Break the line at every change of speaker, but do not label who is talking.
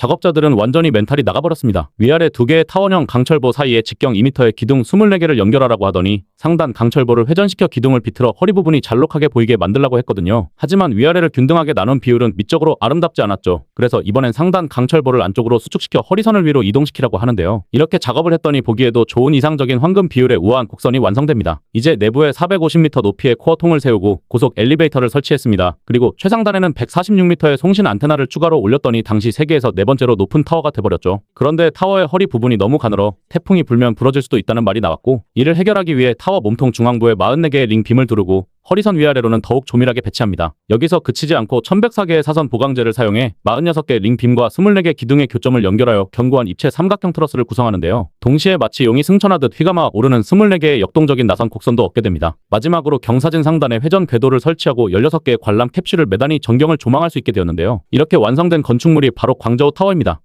작업자들은 완전히 멘탈이 나가버렸습니다. 위아래 두 개의 타원형 강철보 사이에 직경 2m의 기둥 24개를 연결하라고 하더니 상단 강철보를 회전시켜 기둥을 비틀어 허리 부분이 잘록하게 보이게 만들라고 했거든요. 하지만 위아래를 균등하게 나눈 비율은 미적으로 아름답지 않았죠. 그래서 이번엔 상단 강철보를 안쪽으로 수축시켜 허리선을 위로 이동시키라고 하는데요. 이렇게 작업을 했더니 보기에도 좋은 이상적인 황금 비율의 우아한 곡선이 완성됩니다. 이제 내부에 450m 높이의 코어 통을 세우고 고속 엘리베이터를 설치했습니다. 그리고 최상단에는 146m의 송신 안테나를 추가로 올렸더니 당시 세계에서 네번 째로 높은 타워가 돼버렸죠. 그런데 타워의 허리 부분이 너무 가늘어 태풍이 불면 부러질 수도 있다는 말이 나왔고 이를 해결하기 위해 타워 몸통 중앙부에 44개의 링 빔을 두르고 허리선 위아래로는 더욱 조밀하게 배치합니다. 여기서 그치지 않고 1104개의 사선 보강제를 사용해 46개 링 빔과 24개 기둥의 교점을 연결하여 견고한 입체 삼각형 트러스를 구성하는데요. 동시에 마치 용이 승천하듯 휘감아 오르는 24개의 역동적인 나선 곡선도 얻게 됩니다. 마지막으로 경사진 상단에 회전 궤도를 설치하고 16개의 관람 캡슐을 매단이 전경을 조망할 수 있게 되었는데요. 이렇게 완성된 건축물이 바로 광저우 타워입니다.